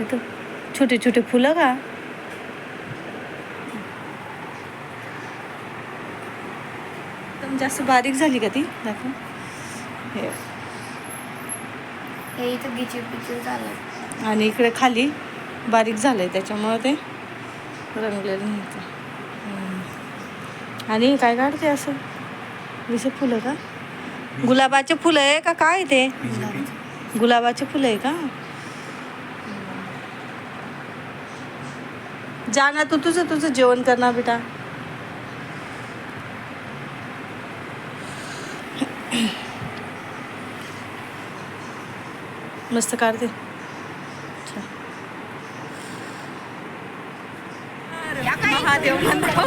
तिथं छोटे छोटे फुलं का? एकदम जास्त बारीक झाली का ती? दाखव. हे. हे इथं झालं आणि इकडे खाली बारीक झालंय त्याच्यामुळं ते रंगलेलं नाही ते. हम्म. आणि काय काढते असं? विस फुलं का? गुलाबाचे फुलं आहे का? काय ते? गुलाबाचे फुलं आहे का? जा ना तू तुझं तुझं जेवण कर ना बेटा मस्त काढते. महादेव म्हणतो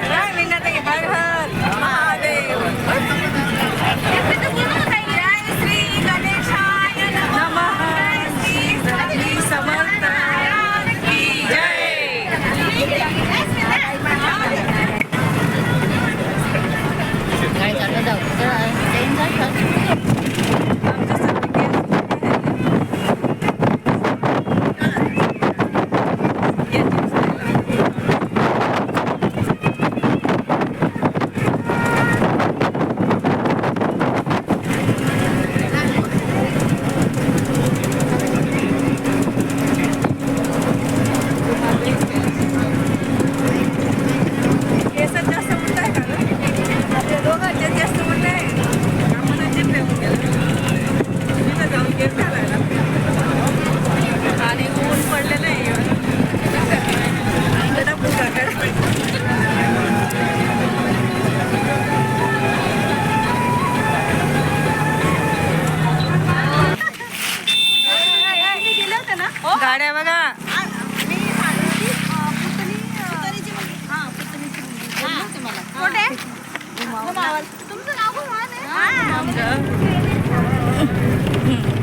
ट्रेन जायचं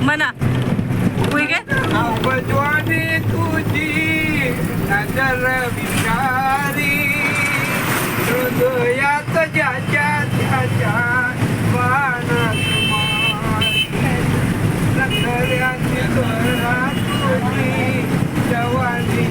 म्हणा. होई अवजवानी तुझी नजर विचारी. हृदयात ज्याच्या त्याच्या वाहनात रखड्याची तुझी जवानी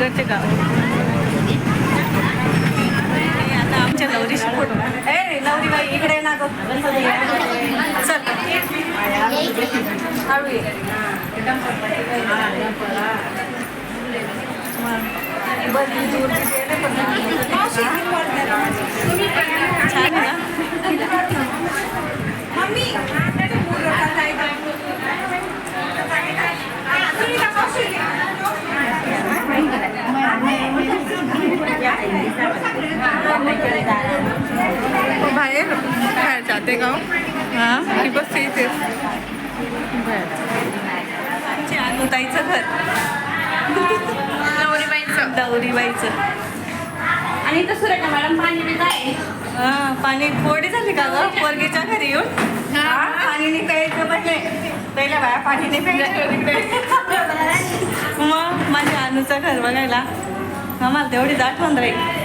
करते का गाव आता आमच्या नवरीशी फोटो ए नवरी बाई इकडे ना गं. चल. हळू ये. छान ना जाते का हां की बस इथे बरं. अनुताईचं घर. नवरीबाईचं. दौरीबाईचं आणि इथं सुरेखा मॅडम पाणी देत आहे. हा पाणी पोडी झाली का ग? पोरगीच्या घरी येऊन? पाणी नाही प्यायचं पहिले. पहिल्या बाया पाणी नाही प्यायचं. मग माझ्या अनुचं घर बघायला. आम्हाला तेवढीच आठवण राहील.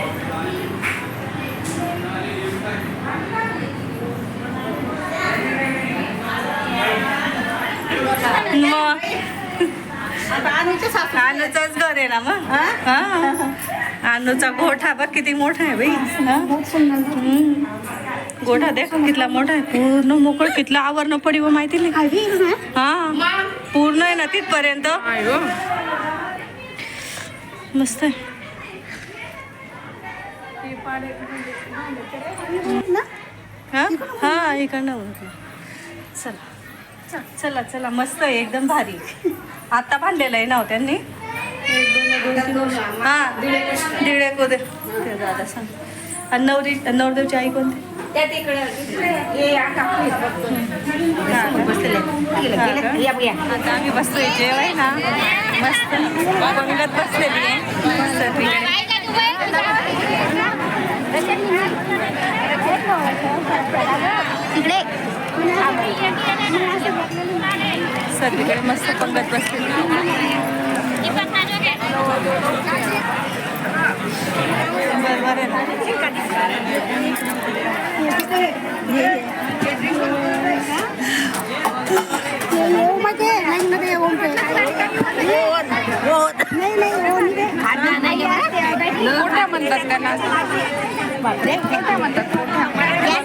मग? अनुचंच घर आहे ना मग? हा? अनुचा गोठा बघ किती मोठा आहे बाई. हा? गोठा देखो कितला मोठा आहे. पूर्ण मोकळ कितला आवरण पडी व माहिती नाही. हा. पूर्ण आहे ना तिथपर्यंत. मस्त आहे. हा? हा इकडनं चला. चला चला मस्त आहे एकदम भारी. आता बांधलेलं आहे ना हो त्यांनी? एक दोन दोन तीन हा दीड एक ते दादा सांग. आणि नवरी नवरदेवची आई कोणती? आता आम्ही बसतोय जेवाय ना. मस्त. पंगत बसलेली आहे. मस्त तिकडे सगळीकडे मस्त पंगत बसलेली बरोबर आहे मोठ्या म्हणतात त्यांना. मोठ्या म्हणतात.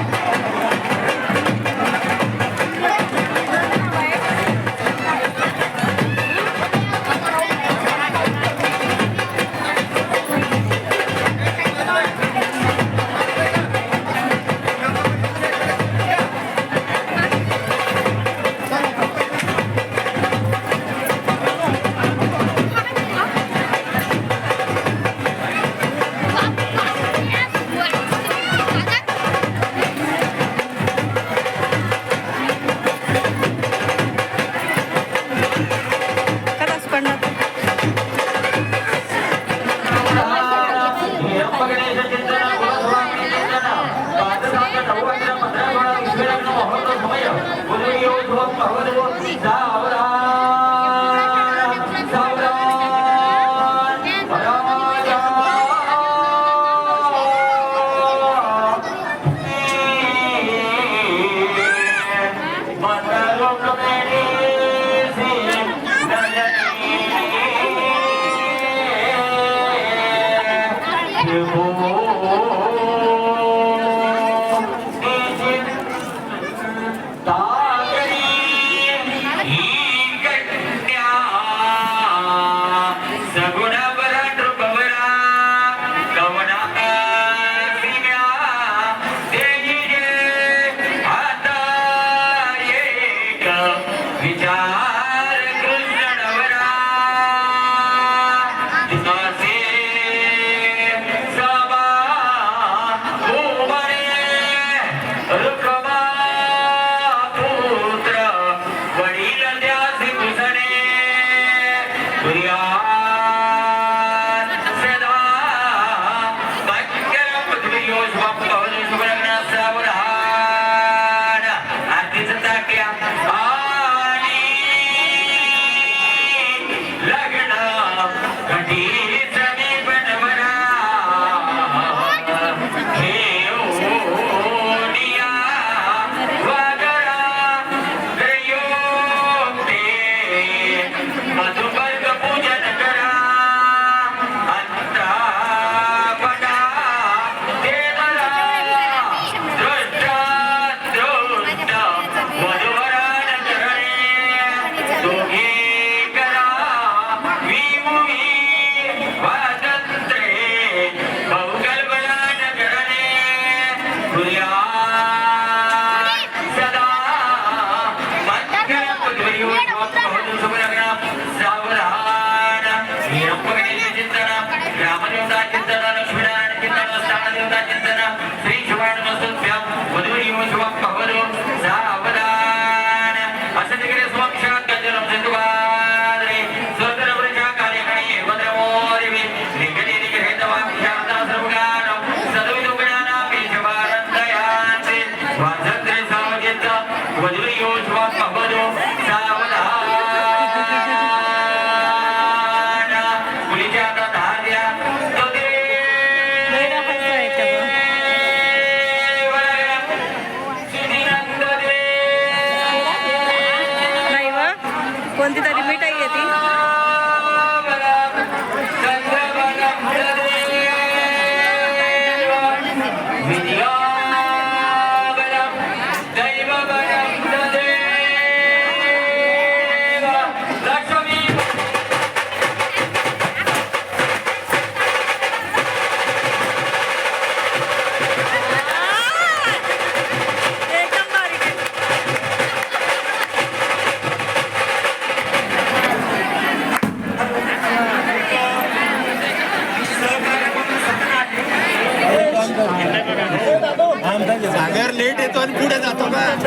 कोणती तरी मिठाई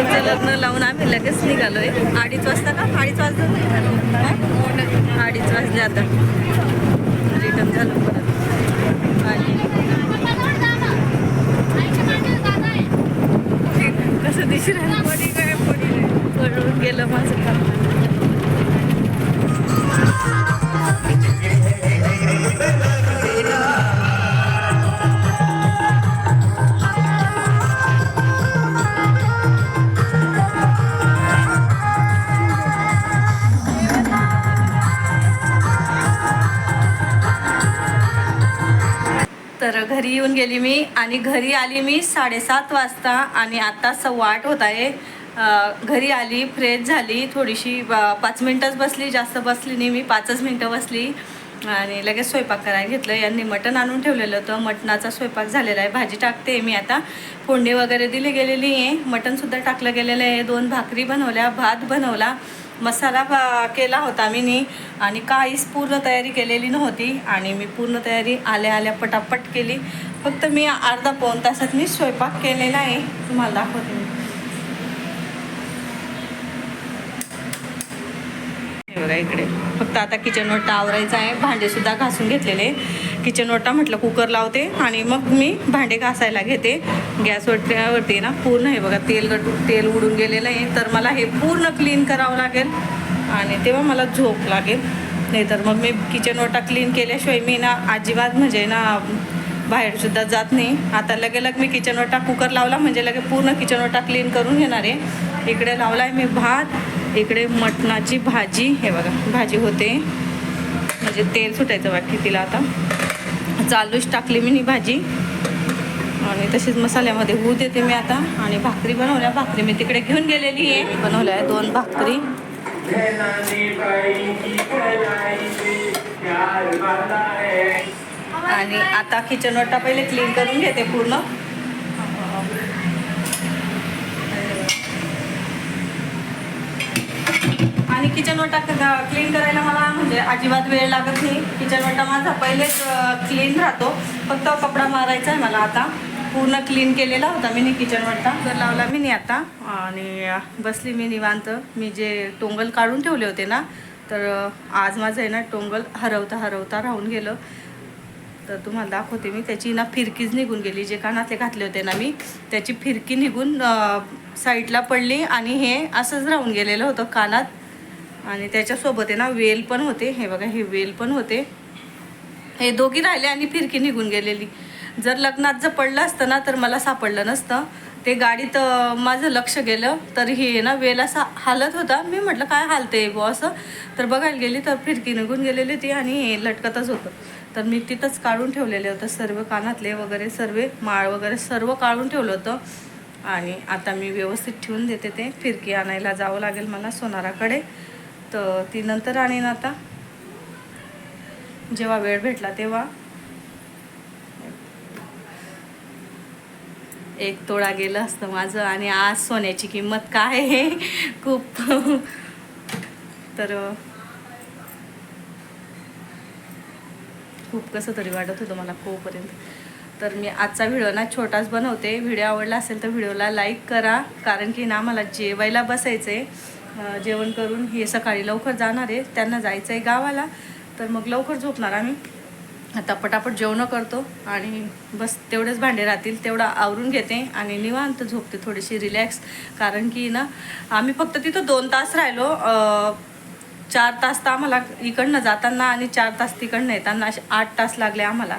तुमचं लग्न लावून आम्ही लगेच निघालोय. अडीच वाजता का? अडीच वाजता हा? अडीच वाजले आता. रिटर्न झालो परत. आणि कसं दिसून. पडून गेलं माझं काम. घरी येऊन गेली मी आणि घरी आली मी साडेसात वाजता आणि आत्ता सव्वा आठ होत आहे. घरी आली फ्रेश झाली थोडीशी पाच मिनटंच बसली जास्त बसली नाही मी पाचच मिनटं बसली. आणि लगेच स्वयंपाक करायला घेतलं. यांनी मटण आणून ठेवलेलं होतं. मटणाचा स्वयंपाक झालेला आहे. भाजी टाकते मी आता. फोडणी वगैरे दिली गेलेली आहे. मटणसुद्धा टाकलं गेलेलं आहे. दोन भाकरी बनवल्या भात बनवला. मसाला केला होता मी नी आणि काहीच पूर्ण तयारी केलेली नव्हती आणि मी पूर्ण तयारी आल्या आल्या पटापट केली. फक्त मी अर्धा पाऊन तासात मी स्वयंपाक केलेला आहे. तुम्हाला दाखवते मी. इकडे. फक्त आता किचनवर ओटा आहे. भांडे सुद्धा घासून घेतलेले. किचन ओटा म्हटलं कुकर लावते आणि मग मी भांडे घासायला घेते. गॅस ना पूर्ण हे बघा तेल गट तेल उडून गेलेलं आहे. तर मला हे पूर्ण क्लीन करावं लागेल. आणि तेव्हा मला झोप लागेल. नाही तर मग मी किचन ओटा क्लीन केल्याशिवाय मी ना अजिबात म्हणजे ना बाहेरसुद्धा जात नाही. आता लगे लग मी किचन ओटा कुकर लावला म्हणजे लगे पूर्ण किचन ओटा क्लीन करून घेणार आहे. इकडे लावला आहे मी भात इकडे मटणाची भाजी. हे बघा भाजी होते. म्हणजे तेल सुटायचं बाकी तिला आता. चालूच टाकली मी भाजी. आणि तशीच मसाल्यामध्ये होऊ देते मी आता. आणि भाकरी बनवल्या. भाकरी मी तिकडे घेऊन गेलेली आहे. बनवल्या आहे दोन भाकरी. आणि आता किचन ओटा पहिले क्लीन करून घेते पूर्ण. आणि किचन ओटा क्लीन करायला मला अजिबात वेळ लागत नाही. किचन ओटा माझा पहिलेच क्लीन राहतो. फक्त कपडा मारायचा आहे मला आता. पूर्ण क्लीन केलेला होता मी किचन वाटा तर लावला मी नाही आता. आणि बसली मी निवांत. मी जे टोंगल काढून ठेवले होते ना तर आज माझं आहे ना टोंगल हरवता हरवता राहून गेलं. तर तुम्हाला दाखवते मी. त्याची ना फिरकीच निघून गेली. जे कानातले घातले होते ना मी त्याची फिरकी निघून साईडला पडली आणि हे असंच राहून गेलेलं होतं कानात. आणि त्याच्यासोबत आहे ना वेल पण होते. हे बघा हे वेल पण होते. हे दोघी राहिले आणि फिरकी निघून गेलेली. जर लग्नात जर पडलं असतं ना तर मला सापडलं नसतं. ते गाडीत माझं लक्ष गेलं तर हे ना वेल असा हालत होता. मी म्हटलं काय हालते बुवा असं? तर बघायला गेली तर फिरकी निघून गेलेली ती आणि हे लटकतच होतं. तर मी तिथंच काढून ठेवलेले होतं सर्व कानातले वगैरे सर्व माळ वगैरे सर्व काढून ठेवलं होतं. आणि आता मी व्यवस्थित ठेवून देते ते. फिरकी आणायला जावं लागेल मला सोनाराकडे. तर ती नंतर आणेन आता जेव्हा वेळ भेटला तेव्हा. एक तोळा गेलं असतं माझं आणि आज सोन्याची किंमत काय आहे? खूप. तर खूप कसं तरी वाटत होतं मला कोपर्यंत तर मी आजचा व्हिडिओ ना छोटाच बनवते. व्हिडिओ आवडला असेल तर व्हिडिओला लाईक करा. कारण की ना मला जेवायला बसायचं आहे जेवण करून हे सकाळी लवकर जाणार आहे. त्यांना जायचं आहे गावाला. तर मग लवकर झोपणार आम्ही. आता पटापट जेवणं करतो आणि बस तेवढेच भांडे राहतील तेवढं आवरून घेते आणि निवांत झोपते थोडीशी रिलॅक्स कारण की ना आम्ही फक्त तिथं दोन तास राहिलो. चार तास तर आम्हाला इकडनं जाताना आणि चार तास तिकडनं येताना असे आठ तास लागले आम्हाला.